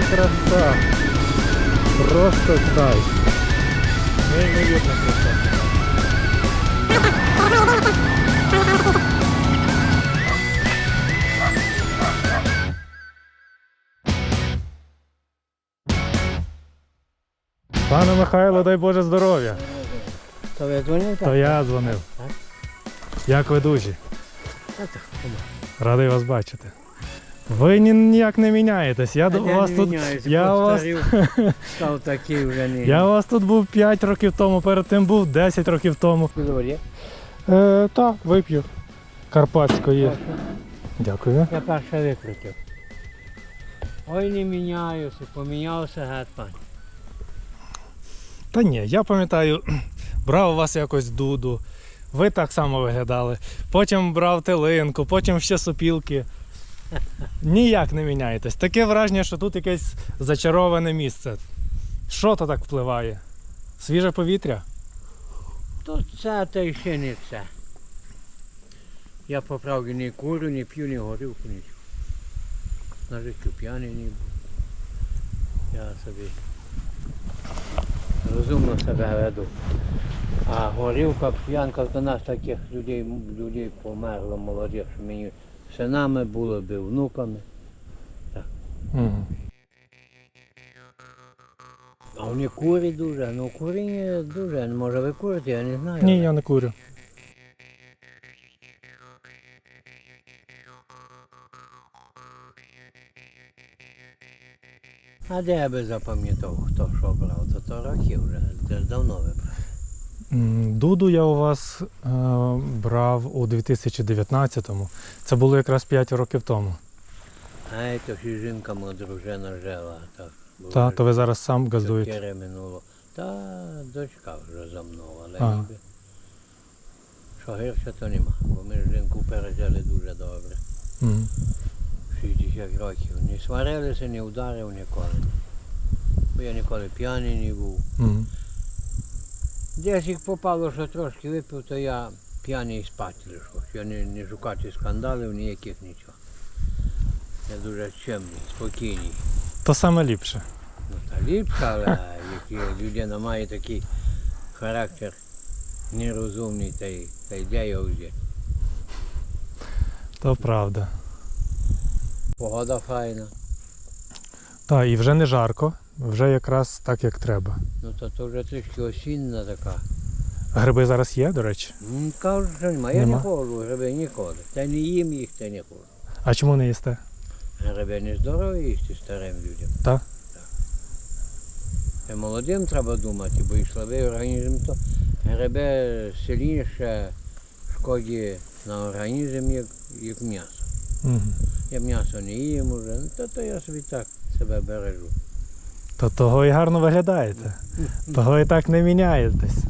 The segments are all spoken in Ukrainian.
краса. Просто кайф. Неймовірна краса. Пане Михайло, дай Боже здоров'я. То ви дзвонив То я дзвонив. Як ви дужі? Радий вас бачити. Ви ні- ніяк не міняєтесь. Я, А вас не тут, міняюся, я, у вас, став такий вже не. я у вас тут був 5 років тому, перед тим був 10 років тому. Е, так, вип'ю. Карпатської. Дякую. Я перше викрутив. Ой, не міняюся, помінявся геть пан. Та ні, я пам'ятаю, брав у вас якось дуду. Ви так само виглядали. Потім брав тилинку, потім ще сопілки. Ніяк не міняєтесь. Таке враження, що тут якесь зачароване місце. Що то так впливає? Свіже повітря? То це та й ще не це. Я по правді не курю, не п'ю, не горілку, нічого. На життю п'яний не був. Я собі розумно себе веду. А горілка, п'янка до нас таких людей, людей померло молодих, що мені синами було би, внуками. Мгм. А вони курять дуже, ну куріння дуже, може ви курите, я не знаю. Ні, я не курю. А де я би запам'ятав, хто що брав, то то роки вже, це ж давно вибрав. Дуду я у вас е, брав у 2019-му. Це було якраз 5 років тому. Ай, то ще жінка моя дружина жила, так. Та, то ви зараз сам газуєте. минуло. Та дочка вже за мною, але Ага. Що гірше, то нема, бо ми жінку пережили дуже добре. Мгм. 60 років. Не сварилися, не ударив ніколи. Бо я ніколи п'яний не був. Десь їх попало, що трошки випив, то я п'яний спати лишу. Я не, не шукати скандалів, ніяких нічого. Я дуже чемний, спокійний. То саме ліпше. Ну та ліпше, але як людина має такий характер нерозумний, та й, та й де його взяти. То правда. Погода файна. Так, і вже не жарко, вже якраз так, як треба. Ну то, то вже трішки осінна така. Гриби зараз є, до речі. М, Кажуть, що немає. Я Нема? не ходжу, гриби ніколи. Та не їм їх, та не ходжу. А чому не їсте? Гриби не здорові їсти старим людям. Так? Та молодим треба думати, бо і слабий організм, то грибе сильніше шкодить на організм, як, як м'ясо. Угу. Я м'ясо не їм уже, ну, то, то я собі так себе бережу. То того і гарно виглядаєте. Того і так не міняєтесь.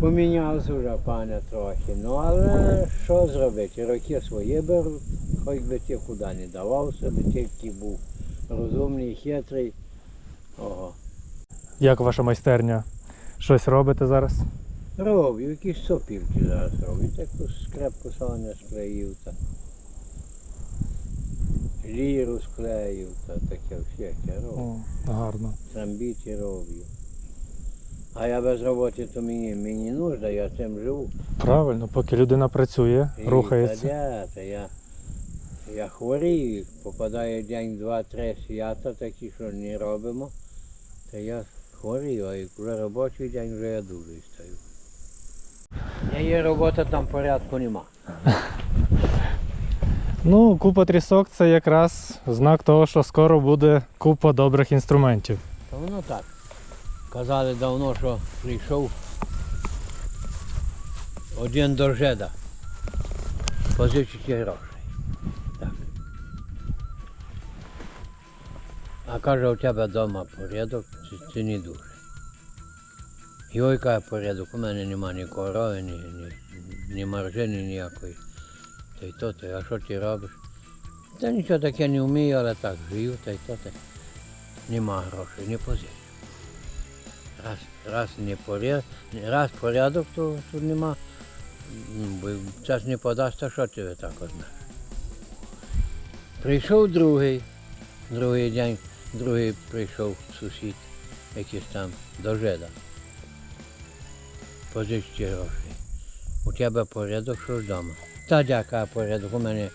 Помінявся вже пане трохи, ну але що зробити? Роки свої беруть, хоч би ти куди не давався, би тільки був розумний, хитрий. Ого. Як ваша майстерня? Щось робите зараз? Роблю, якісь сопілки зараз роблю. Таку скрепку соня склеїв та ліру склеїв та таке всяке роблю. О, гарно. Трамбіті роблю. А я без роботи, то мені, мені нужда, я цим живу. Правильно, поки людина працює, І рухається. Та, та я, я хворію, попадає день, два, три свята такі, що не робимо. Та я хворію, а вже робочий день, вже я дуже стаю. Є робота, там порядку нема. Ну, купа трісок це якраз знак того, що скоро буде купа добрих інструментів. Та воно так. Казали давно, що прийшов один до жеда. Позичити грошей. Так. А каже, у тебе вдома порядок, чи, чи не дуже. І ой, каже порядок, у мене нема ні корови, ні, ні, ні маржини ніякої. Та й то, а що ти робиш? Та нічого таке не вмію, але так живу, та й то. Нема грошей, не позичу. Раз, раз не порядок, раз порядок, то тут нема. Бо час не подасть, то що ти так одна. Прийшов другий, другий день. другий прийшов сусід, якийсь там до жида. Позичте гроші. У тебе порядок, що ж вдома? Та дяка порядок. У мене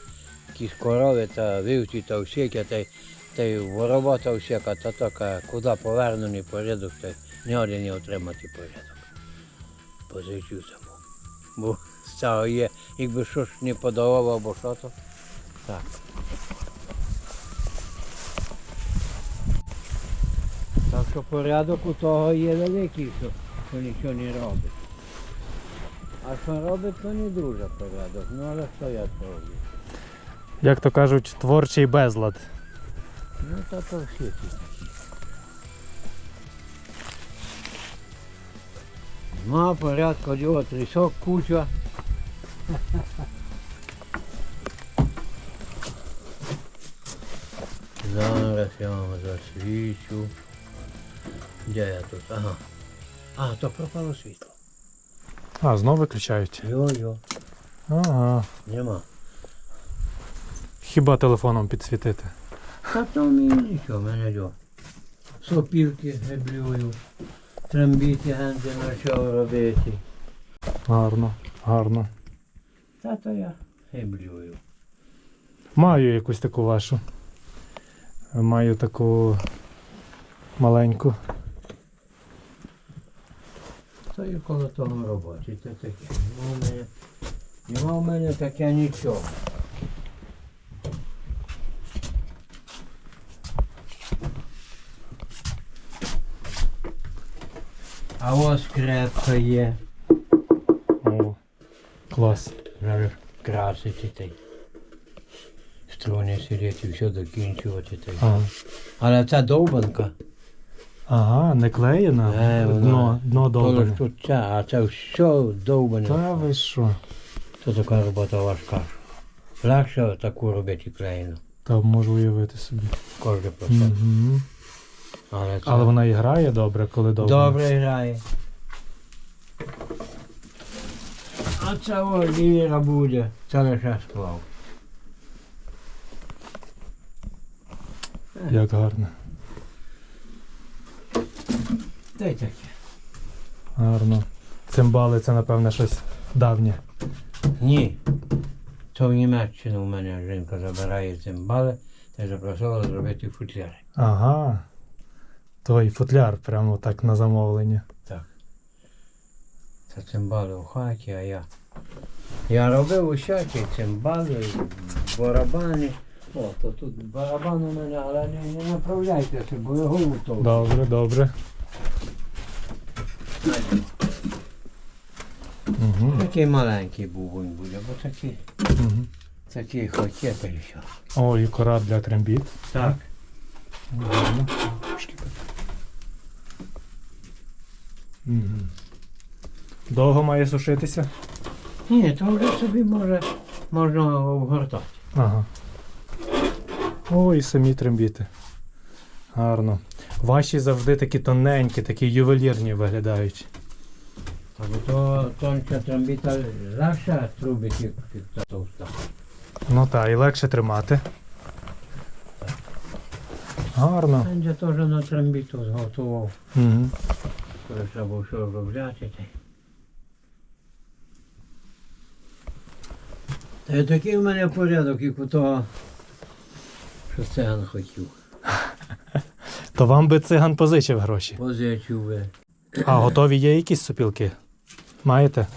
якісь корови та вівці та всяке, та, та й ворова та всяка, та така, куди повернений порядок, та не один не отримати порядок. Позичу тому. Бо цього є, якби щось не подавав або що то. Так. Так що порядок у того є великий, що, що нічого не робить. А що робить, то не дуже порядок. Ну але що я то роблю? Як то кажуть, творчий безлад. Ну то то всі такі. Ну, порядку діло трісок, куча. Зараз я вам засвічу. Де я тут? Ага. А, то пропало світло. А, знову виключають. Йо-йо, Ага. нема. Хіба телефоном підсвітити? Та то мені нічого, мене йо. Сопілки греблюю, трембіти генди почав робити. Гарно, гарно. Та то я греблюю. Маю якусь таку вашу. Маю таку маленьку. То і коло того роботи, це таке. Нема в мене, нема в мене таке нічого. А ось скрепка є. О, клас. Зараз красити та й струни сидіти, все докінчувати. Та й. Ага. Але це довбанка. Ага, не клеєна. Е, вона- Дно, дно довбане. тут ця, а це все довбане. Та ви що? То така робота важка. Легше таку робити країну. Та можу уявити собі. Кожен процес. Угу. Але, це Але вона і грає добре, коли довбана. добре грає. А це о, ліра буде. Це лише склав. Як гарно. Та й таке. Гарно. Цимбали це, напевне, щось давнє. Ні. То в Німеччину в мене жінка забирає цимбали та запросила зробити футляри. Ага. Той футляр прямо так на замовлення. Так. Це цимбали в хаті, а я. Я робив усякі цимбали, барабани. О, то тут барабан у мене, але не, не направляйтеся, бо його готовий. Добре, добре. Угу. Такий маленький бубонь буде, бо такий, Угу. такий хотєте і все. О, і кора для трембіт. Так. Гарно. Угу. Довго має сушитися? Ні, то вже собі може, можна обгортати. Ага. О, і самі трембіти. Гарно. Ваші завжди такі тоненькі, такі ювелірні виглядають. Або то тонка трамбіта як як та товста. Ну так, і легше тримати. Гарно. Же теж на трамбіту зготував. Угу. Коли треба все обробляти. Та й- такий в мене порядок, як у того, що циган хотів. То вам би циган позичив гроші. Позичив би. А готові є якісь сопілки? Маєте?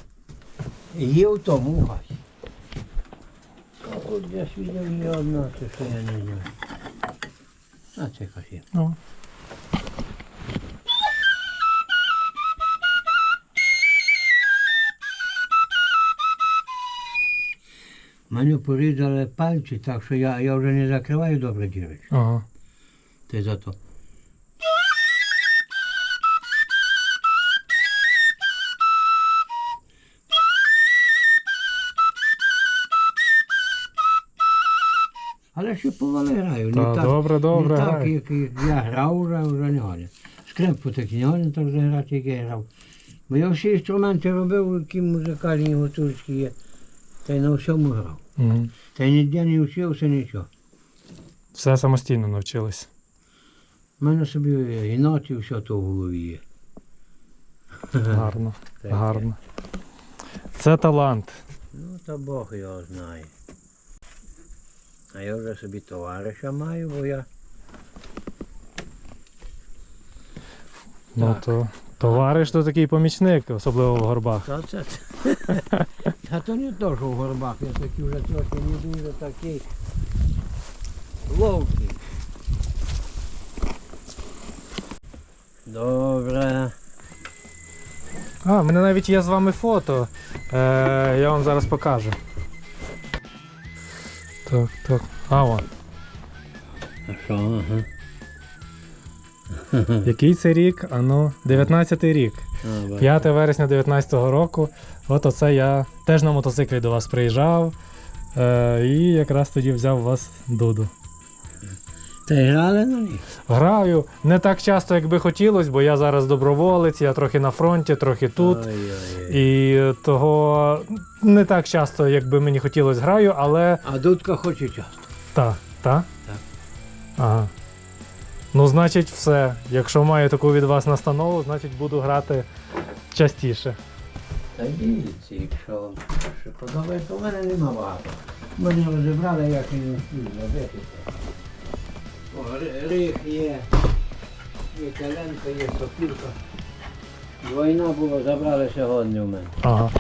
Є в тому. А тут десь відео є одна, це що я не знаю. А це касі. Ну. Мене порізали пальці, так що я, я вже не закриваю добре дірочку. Ага. Ти зато. Але ще повали граю. Та не так, добре, добре. не так, як, як я грав, вже, вже не годен. Скрипку так не годен, так вже грати, як я грав. Бо я всі інструменти робив, які музикальні гуцульські є. Та й на всьому грав. Мгм. Та й ніде не вчився нічого. Все самостійно навчились. У мене собі і ноті, все то в голові є. Гарно, гарно. Це талант. Ну, то Бог його знає. А я вже собі товариша маю, бо я Ну Так. то товариш то такий помічник, особливо в горбах. Та це. Та то не то, що в горбах, я такий вже трохи не дуже такий ловкий. Добре. А, в мене навіть є з вами фото. Е, я вам зараз покажу. Так, так. А, о. А що, ага. Який це рік? А ну, 19-й рік. 5 вересня 19-го року. От оце я теж на мотоциклі до вас приїжджав. Е, і якраз тоді взяв вас дуду. Ти грали на них? Граю не так часто, як би хотілося, бо я зараз доброволець, я трохи на фронті, трохи тут. Ой-ой-ой. І того не так часто, як би мені хотілося граю, але А дудка хоче часто. та, та? Так. Ага. Ну, значить, все. Якщо маю таку від вас настанову, значить буду грати частіше. Та дивіться, якщо вам подобається, у мене нема багато. Ми не розібрали, як він успів зробити. Рих є, є каленка, є сопілка. Війна була, забрали сьогодні у мене. Ага.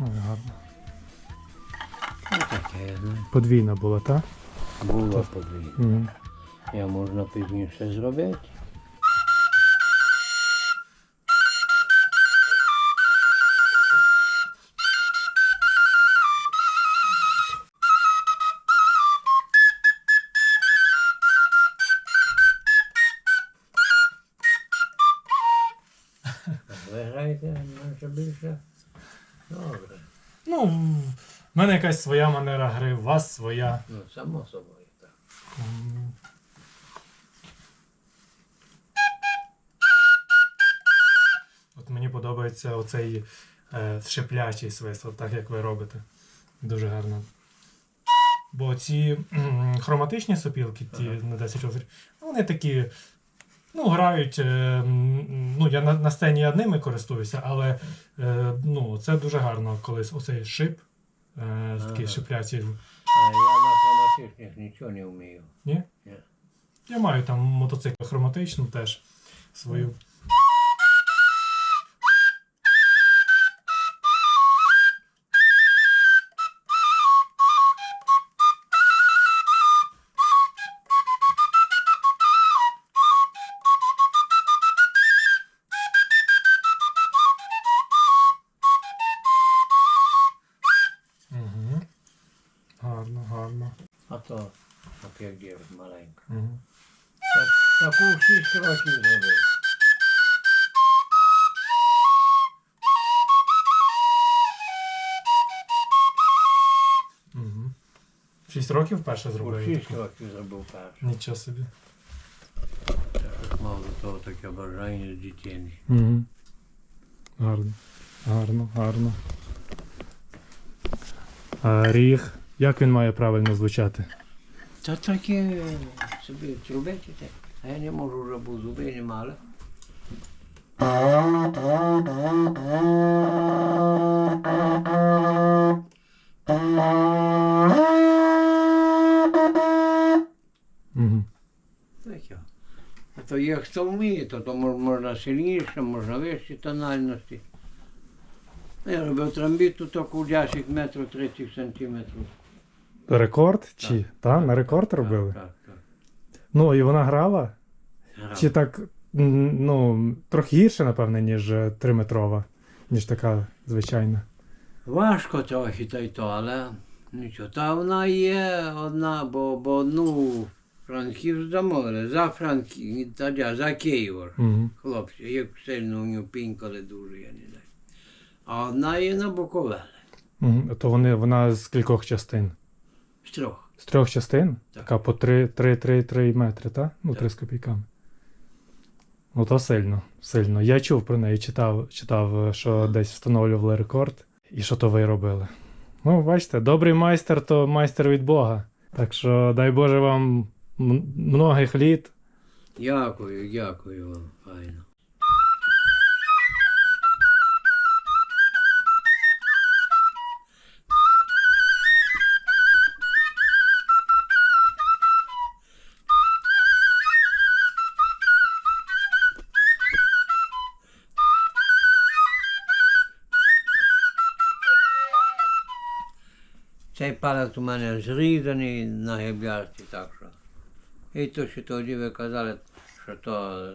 Ой, гарно. Ну таке, ну. Подвійна була, так? Було подвійно. Угу. Я можна пізніше зробити. Менше? Добре. Ну, в мене якась своя манера гри, у вас своя. Ну, само собою так. М. От мені подобається оцей е, шиплячий свист, от так як ви робите. Дуже гарно. Бо ці м, хроматичні сопілки, ті Ага. на 10 розрів, вони такі. Ну, грають. Е, ну, я на, на сцені одними користуюся, але е, ну, це дуже гарно, коли оцей шип, е, такий Ага. шиплячий. А я на хроматичних нічого не вмію. Ні? Ні. Я маю там мотоцикл хроматичну теж свою. 6 років зробив. Угу. Шість років перше зробив. 6 років зробив перше. Нічого собі. Так мав до того таке бажання з дитини. Угу. Гарно. Гарно, гарно. А ріг. Як він має правильно звучати? Та таке собі трубити, а я не можу вже, бо зуби не мали. Угу. Таке. А то як хто вміє, то, то можна сильніше, можна вищі тональності. Я робив трамбіту у 10 метрів 30 сантиметрів. Рекорд? Чи? Та, на рекорд робили? Так, так, Ну, і вона грала? так. Чи так, ну, трохи гірше, напевне, ніж 3-метрова, ніж така звичайна. Важко трохи та й то, але нічого. Та вона є одна, бо, бо одну Франківськ замовили, за Франків, за Києва. Угу. Хлопці, як сильно у нього пінькали дуже, я не знаю. А одна є на Буковелі, Угу. То вони, вона з кількох частин? з трьох. З трьох частин? Так. Така по 3-3 метри, так? Ну, Так. 3 з копійками. Ну, то сильно, сильно. Я чув про неї, читав, читав, що десь встановлювали рекорд і що то ви робили. Ну, бачите, добрий майстер то майстер від Бога. Так що дай Боже вам многих літ. Дякую, дякую вам, файно. Палець у мене зрізаний на геблярці, так що. І то, що тоді ви казали, що то,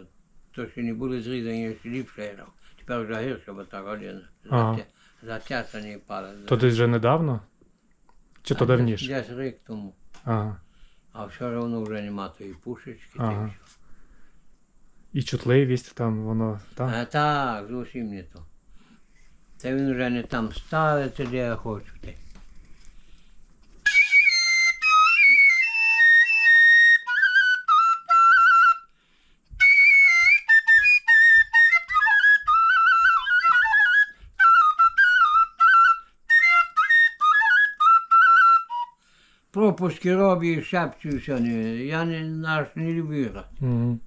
то що не були зрізані, ще ліпше грав. Тепер вже гірше, бо так один Ага. затя- затясаний палець. То десь вже недавно? Чи то А, давніше? Десь рік тому. Ага. А все одно вже нема тої пушечки. Ага. Ага. І чутливість там, воно. Так? А так, зовсім не то. Це він вже не там ставиться, де я хочу. Те. Пропуски роблю, шепчу все. Не, я не, наш не люблю грати. Угу.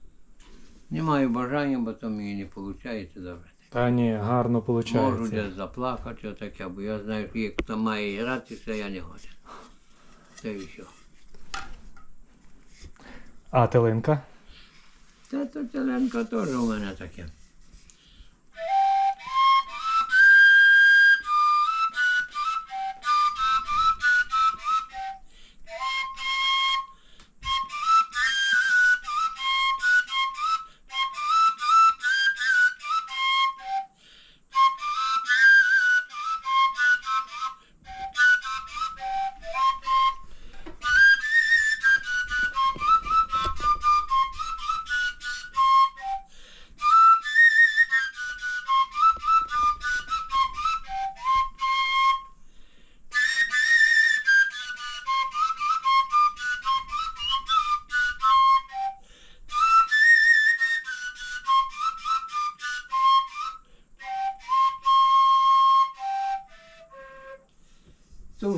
Не маю бажання, бо то мені не виходить добре. Та ні, гарно Можу виходить. десь заплакати, отаке, бо я знаю, що як хто має гратися, я не годен. Це і все. А тилинка? Та то теленко теж у мене таке.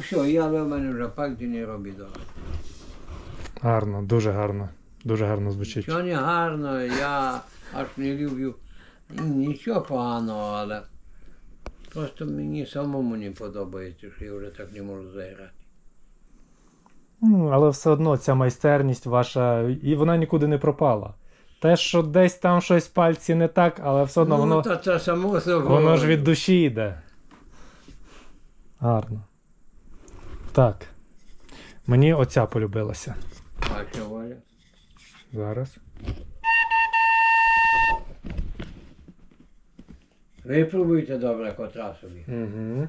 Все, я в мене вже пальці не робить добре. Гарно, дуже гарно. Дуже гарно звучить. Що не гарно, я аж не люблю нічого поганого, але просто мені самому не подобається, що я вже так не можу заграти. Ну, але все одно ця майстерність ваша, і вона нікуди не пропала. Те, що десь там щось пальці не так, але все одно ну, воно, то це само собою. воно ж від душі йде. Гарно. Так. Мені оця полюбилася. Зараз. Ви пробуйте добре котра собі. Угу.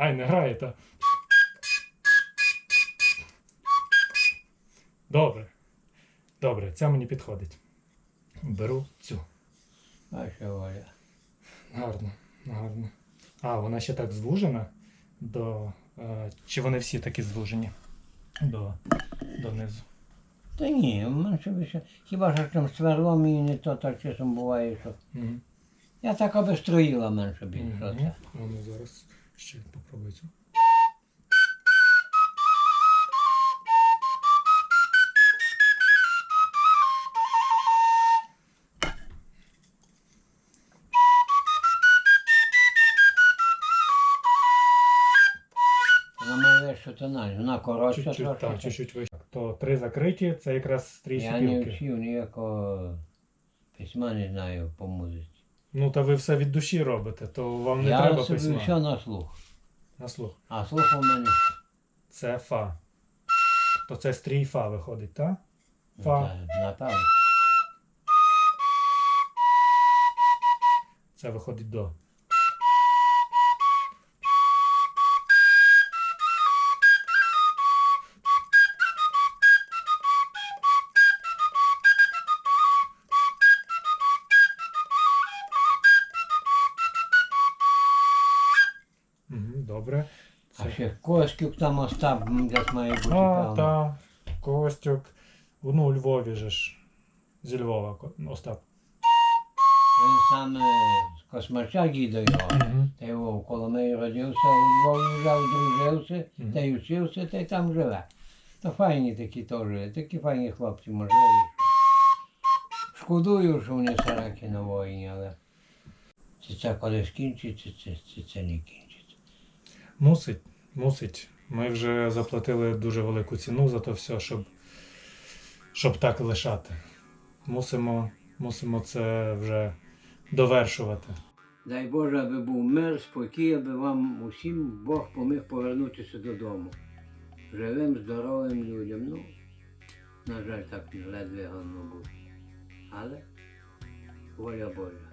Ай, не граєте. Добре. Добре, ця мені підходить. Беру цю. Воля. Гарно, гарно. А, вона ще так звужена до. Е, чи вони всі такі звужені? До, донизу. Та ні, більше. Хіба що там сверлом і не то так часом буває, що. Угу. Я так аби строїла менше більше. оце. Ну, зараз Ще попробую цю. Вона має вищу Чуть-чуть, так, чуть-чуть вище. То три закриті, це якраз стрічні Я не вчив ніякого письма не знаю по музиці. Ну та ви все від душі робите, то вам не я треба собі письма. все на слух. На слух. А слух у мене Це фа. То це стрій фа виходить, так? ну, Фа. та, напевно. Це виходить до. Добре. А ще Косків там Остап десь має бути. А, певно. та, Костюк. Ну, у Львові же ж. Зі Львова, Остап. Він саме з Космача дідо його. Мгм. Та його Коломиї родився, у Львові вже одружився, та й вчився, та й там живе. То файні такі теж, такі файні хлопці, можливі. Шкодую, що вони сараки на воїні, але чи це колись кінчиться, чи чи це не кінчиться. Мусить, мусить. Ми вже заплатили дуже велику ціну за то все, щоб, щоб так лишати. Мусимо, мусимо це вже довершувати. Дай Боже, аби був мир, спокій, аби вам усім Бог поміг повернутися додому. Живим, здоровим людям. Ну, на жаль, так ледве гано буде. Але воля Божа.